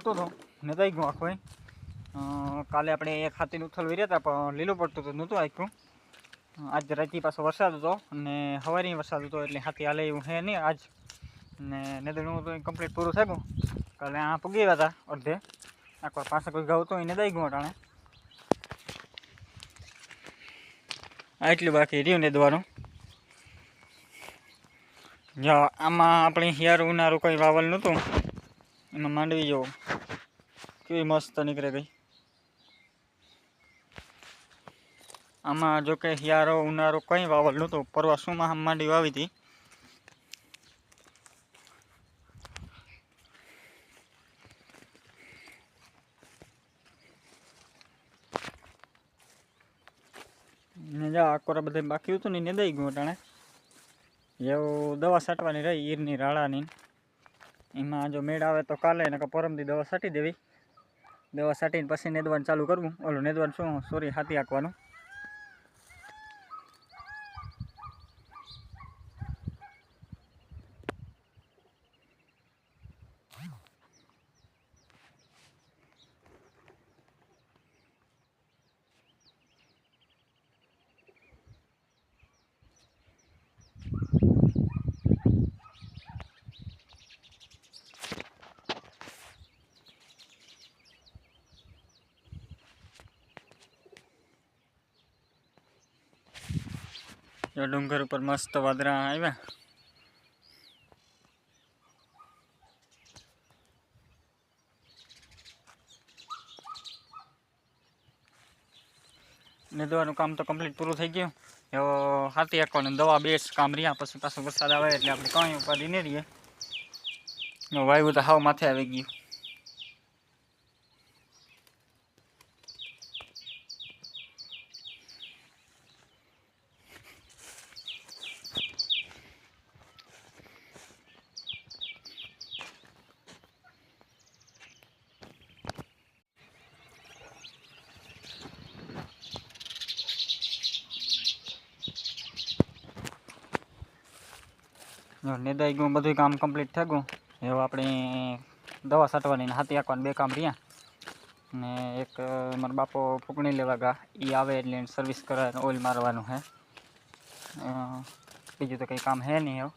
હાલતો હતો. નતાઈ ગયું આખું અ, કાલે આપણે એક હાથીનું ઉથલ રહ્યા હતા પણ લીલું પડતું હતું નહોતું આખ્યું આજ રાતી પાછો વરસાદ હતો અને સવારે વરસાદ હતો એટલે હાથી હાલે એવું હે નહીં આજ. ને નેદણું તો કમ્પ્લીટ પૂરું થઈ ગયું. કાલે આ પૂગી ગયા હતા અડધે. આખો પાસે કોઈ ગાવ તો એને દઈ ગયું અટાણે. આટલું બાકી રહ્યું નેદવાનું. જો આમાં આપણે હિયાર ઉનાળું કંઈ વાવલ નહોતું. એમાં માંડવી જો કેવી મસ્ત નીકળે ગઈ. આમાં જો કે હિયારો ઉનારો કંઈ વાવલ નહોતું. પરવાસુમાં માંડવી વાવી હતી? આકોરા બધા બાકી હતું ને દઈ ગયું અટાણે. એવું દવા છાંટવાની રહી ઈરની, રાળાની. એમાં જો મેળ આવે તો કાલે ને પરમથી દવા છાંટી દેવી. દવા છાંટીને પછી નેદવાનું ચાલુ કરવું. ઓલું નેદવાનું શું? સોરી, હાથી હાંકવાનું. જો ડુંગર ઉપર મસ્ત વાદળા આવ્યા. નેદવાનું કામ તો કમ્પ્લીટ પૂરું થઈ ગયું. એવો હાથી આંકવાનું દવા બેસ કામ રહ્યા, પછી પાછો વરસાદ આવે એટલે આપણે કાંઈ ઉપાધિ નહીં રહીએ. વાયુ તો હાવ માથે આવી ગયું. નેદાઈ ગયું બધું કામ કમ્પ્લીટ થઈ ગયું. એવું આપણે દવા છાંટવાની ને હાથી આંકવાની બે કામ રહ્યા. ને એક મારા બાપો ફૂંકણી લેવા ગયા એ આવે એટલે સર્વિસ કરાવે ઓઇલ મારવાનું હે. બીજું તો કંઈ કામ હે નહીં એવું